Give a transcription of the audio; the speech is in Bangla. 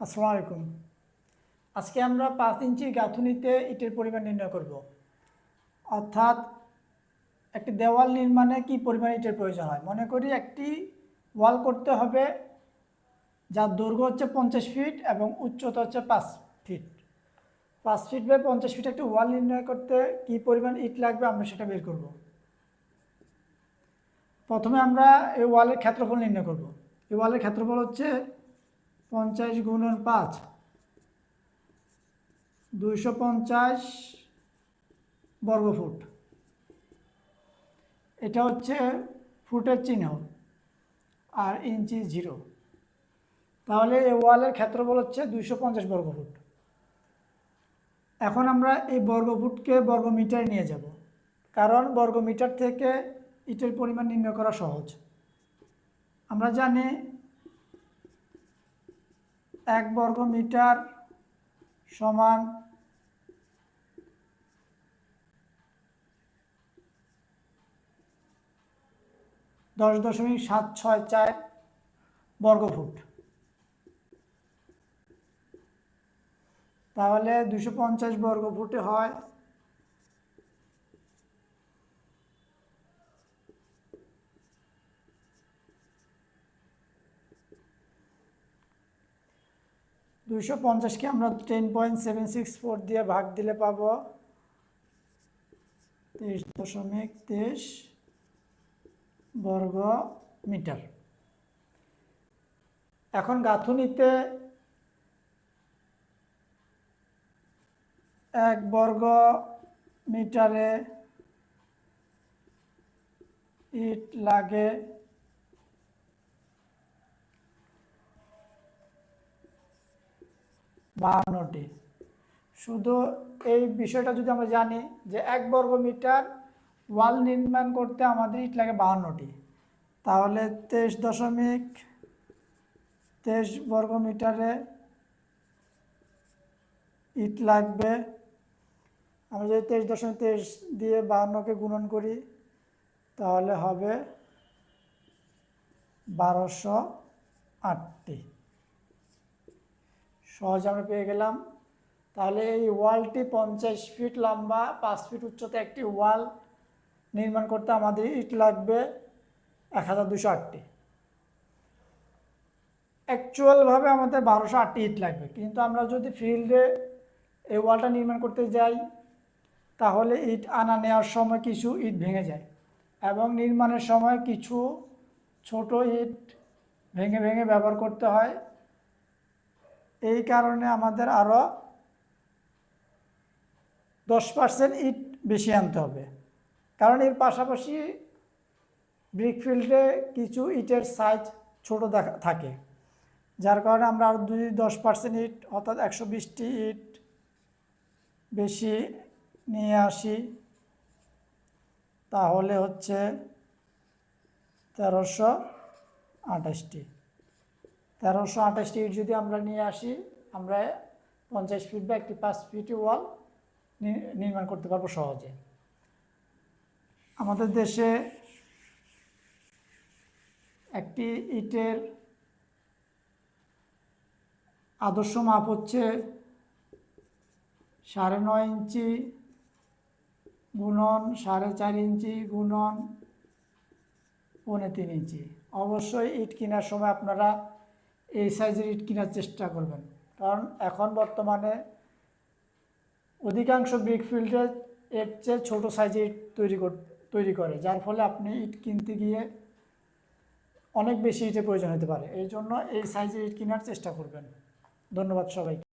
আসসালামু আলাইকুম। আজকে আমরা পাঁচ ইঞ্চি গাঁথুনিতে ইটের পরিমাণ নির্ণয় করব। অর্থাৎ একটি দেওয়াল নির্মাণে কি পরিমাণ ইটের প্রয়োজন হয়? মনে করি একটি ওয়াল করতে হবে যার দৈর্ঘ্য হচ্ছে পঞ্চাশ ফিট এবং উচ্চতা হচ্ছে পাঁচ ফিট। পাঁচ ফিট বাই পঞ্চাশ ফিট একটি ওয়াল নির্ণয় করতে কি পরিমাণ ইট লাগবে আমরা সেটা বের করব। প্রথমে আমরা এই ওয়ালের ক্ষেত্রফল নির্ণয় করব। এই ওয়ালের ক্ষেত্রফল হচ্ছে পঞ্চাশ গুণন পাঁচ। দুইশো পঞ্চাশ বর্গফুট। এটা হচ্ছে ফুটের চিহ্ন, আর ইঞ্চি জিরো। তাহলে এই ওয়ালের ক্ষেত্রফল হচ্ছে দুইশো পঞ্চাশ বর্গফুট। এখন আমরা এই বর্গফুটকে বর্গমিটারে নিয়ে যাব, কারণ বর্গমিটার থেকে ইটের পরিমাণ নির্ণয় করা সহজ। আমরা জানি এক বর্গ মিটার সমান দশ দশমিক সাত ছয় চার বর্গফুট। তাহলে দুশো পঞ্চাশ বর্গফুটে হয় দুশো পঞ্চাশকে আমরা ten point seven six four দিয়ে ভাগ দিলে পাবো তেইশ দশমিক তেইশ বর্গ মিটার এখন গাঁথুনিতে এক বর্গ মিটারে ইট লাগে বাহান্নটি। শুধু এই বিষয়টা যদি আমরা জানি যে এক বর্গ মিটার ওয়াল নির্মাণ করতে আমাদের ইট লাগে বাহান্নটি, তাহলে তেইশ দশমিক তেইশ বর্গ মিটারে ইট লাগবে। আমরা যদি তেইশ দশমিক তেইশ দিয়ে বাহান্নকে গুণন করি, তাহলে হবে বারোশো আটটি। সহজ আমরা পেয়ে গেলাম। তাহলে এই ওয়ালটি পঞ্চাশ ফিট লম্বা, পাঁচ ফিট উচ্চতা একটি ওয়াল নির্মাণ করতে আমাদের ইট লাগবে এক হাজার দুশো আটটি। অ্যাকচুয়ালভাবে আমাদের বারোশো আটটি ইট লাগবে। কিন্তু আমরা যদি ফিল্ডে এই ওয়ালটা নির্মাণ করতে যাই, তাহলে ইট আনা নেওয়ার সময় কিছু ইট ভেঙে যায় এবং নির্মাণের সময় কিছু ছোট ইট ভেঙে ভেঙে ব্যবহার করতে হয়। এই কারণে আমাদের আরও দশ পার্সেন্ট ইট বেশি আনতে হবে। কারণ এর পাশাপাশি ব্রিক ফিল্ডে কিছু ইটের সাইজ ছোট দেখা, থাকে। যার কারণে আমরা আরও দুই, দশ পার্সেন্ট ইট অর্থাৎ একশো বিশটি ইট বেশি নিয়ে আসি। তাহলে হচ্ছে তেরোশো আঠাশটি। তেরোশো আঠাশটি ইট যদি আমরা নিয়ে আসি, আমরা পঞ্চাশ ফিট বা একটি পাঁচ ফিট ওয়াল নির্মাণ করতে পারব সহজে। আমাদের দেশে একটি ইটের আদর্শ মাপ হচ্ছে সাড়ে নয় ইঞ্চি গুণন সাড়ে চার ইঞ্চি গুণন পৌনে তিন ইঞ্চি। অবশ্যই ইট কেনার সময় আপনারা এই সাইজের ইট কেনার চেষ্টা করবেন। কারণ এখন বর্তমানে অধিকাংশ ব্রিক ফিল্ডে এর চেয়ে ছোটো সাইজের ইট তৈরি তৈরি করে, যার ফলে আপনি ইট কিনতে গিয়ে অনেক বেশি ইটের প্রয়োজন হতে পারে। এই জন্য এই সাইজের ইট কেনার চেষ্টা করবেন। ধন্যবাদ সবাইকে।